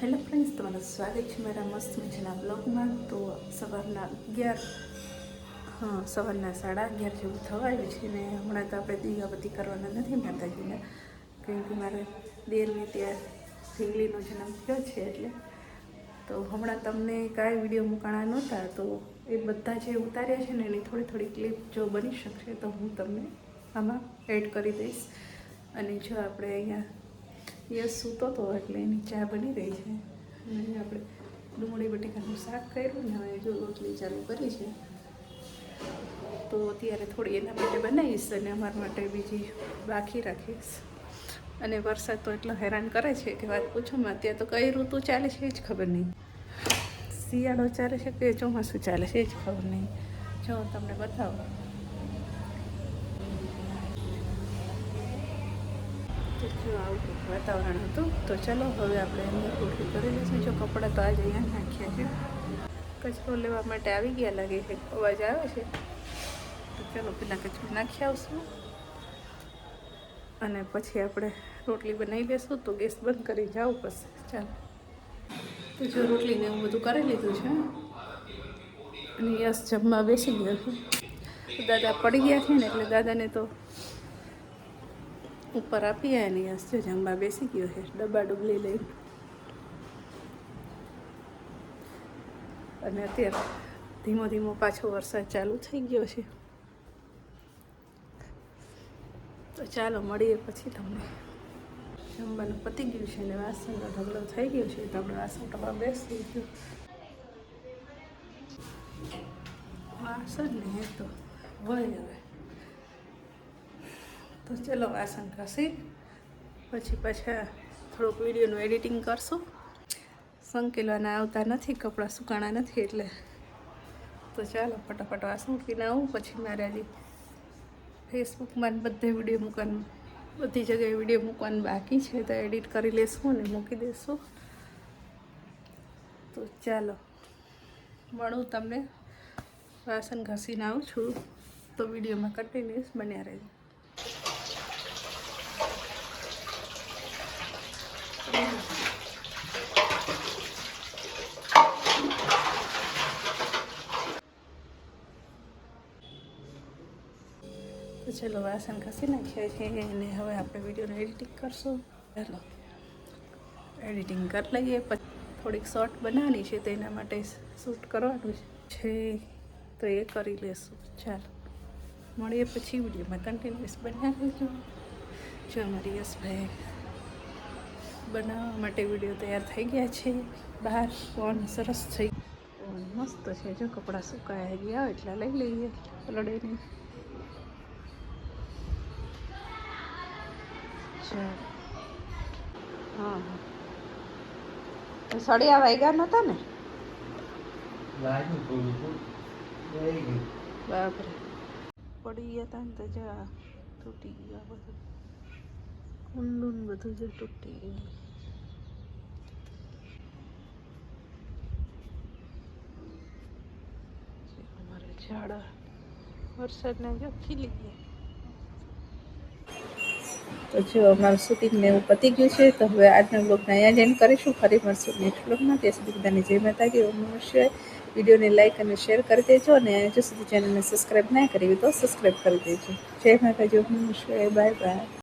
Hello friends તમારું સ્વાગત છે મારા મસ્ત મજાના બ્લોગમાં તો સવારના અગિયાર, હા, સવારના સાડા અગિયાર જેવું થવા આવ્યું છે ને હમણાં તો આપણે દીવાબત્તી કરવાના નથી માતાજીના, કેમ કે મારે દેરને ત્યાં ઢીંગલીનો જન્મ થયો છે એટલે. તો હમણાં તમને કાંઈ વીડિયો મૂકાણા નહોતા, તો એ બધા જે ઉતાર્યા છે ને એની થોડી થોડી ક્લિપ જો બની શકશે તો હું તમને આમાં એડ કરી દઈશ. અને જો આપણે અહીંયા યસ સૂતો હતો એટલે એની ચા બની રહી છે. અને આપણે ડુંગળી બટેકાનું શાક કર્યું ને હવે જો રોટલી ચાલુ કરી છે, તો અત્યારે થોડી એના માટે બનાવીશ અને અમારા માટે બીજી બાકી રાખીશ. અને વરસાદ તો એટલો હેરાન કરે છે કે વાત પૂછો માં અત્યારે તો કઈ ઋતુ ચાલે છે એ જ ખબર નહીં. શિયાળો ચાલે છે કે ચોમાસું ચાલે છે એ જ ખબર નહીં. જો તમને બતાવું. તો જો આવું વાતાવરણ હતું, તો ચલો હવે આપણે એમની કોઠી કરી લઈશું. જો કપડાં તો આજે અહીંયા નાખ્યા છે. કચરો લેવા માટે આવી ગયા, લાગે છે અવાજ આવે છે. તો ચલો પેલા કચરો નાખી આવશું. અને પછી આપણે રોટલી બનાવી લેશું. તો ગેસ બંધ કરી જવું પડશે ચાલો. તો જો રોટલીને એવું બધું કરી લીધું છે. અને યસ જમવા બેસી ગયો છે. દાદા પડી ગયા છે ને, એટલે દાદાને તો ઉપર આપી ને યસ જમવા બેસી ગયો છે. ડબ્બા ડુબલી લઈને અને અત્યારે ધીમો ધીમો પાછો વરસાદ ચાલુ થઈ ગયો છે. તો ચાલો મળીએ પછી તમને. જમવાનું પતી ગયું છે ને વાસણનો ઢગલો થઈ ગયો છે તો આપણે વાસણ કરવા બેસી ગયું. વાસણ ને તો વળી હવે તો ચલો વાસણ ઘસી પછી પાછા થોડુંક વિડીયોનું એડિટિંગ કરશું. સંકેલવાના આવતા નથી, કપડાં સુકાણા નથી એટલે. તો ચાલો ફટાફટ વાસણ ઉઠીને આવું, પછી મારે હજી ફેસબુકમાં બધે વીડિયો મૂકવાનું, બધી જગ્યાએ વીડિયો મૂકવાનું બાકી છે. તો એડિટ કરી લેશું અને મૂકી દઈશું તો ચાલો, મળું તમને. વાસણ ઘસીને આવું છું. તો વિડીયોમાં કન્ટિન્યુઅસ બન્યા રહેજો. તો ચલો વાસણ ઘસી નાખ્યા છે અને હવે આપણે વિડીયોનું એડિટિંગ કરશું. ચાલો એડિટિંગ કરી લઈએ, પછી થોડીક શોર્ટ બનાવવાની છે તો એના માટે શૂટ કરવાનું છે. તો એ કરી લેશું. ચાલો, મળીએ પછી વિડીયોમાં કન્ટિન્યુઅસ બનાવી લેજો જો અમારી યશભાઈ બનાવવા માટે વીડિયો તૈયાર થઈ ગયા છે. બહાર ફોન સરસ થઈ ફોન મસ્ત છે. જો કપડાં સુકાયા ગયા એટલા લઈ લઈએ. રડે ચાલો હા હા. સળિયા વાગ્યા નતા ને? બાપરે. પડી ગયા તા ને તો જા તૂટી ગયા બધું. કુંડું બધું જે તૂટી ગયું. અમારે ઝાડા વરસાદના જો ખીલી ગયા. તો જો અમારું શૂટિંગ ને એવું પતી ગયું છે, તો હવે આજના બ્લોગને અહીંયા જઈને કરીશું. ફરી મળશું નેક્સ્ટ બ્લોગમાં ત્યાં સુધી બધાને જય માતાજી, ઓમ નમઃ શિવાય. વિડીયોને લાઇક અને શેર કરી દેજો અને હજુ સુધી ચેનલને સબસ્ક્રાઈબ ના કરી તો સબસ્ક્રાઈબ કરી દેજો. જય માતાજી, ઓમ નમઃ શિવાય. Bye bye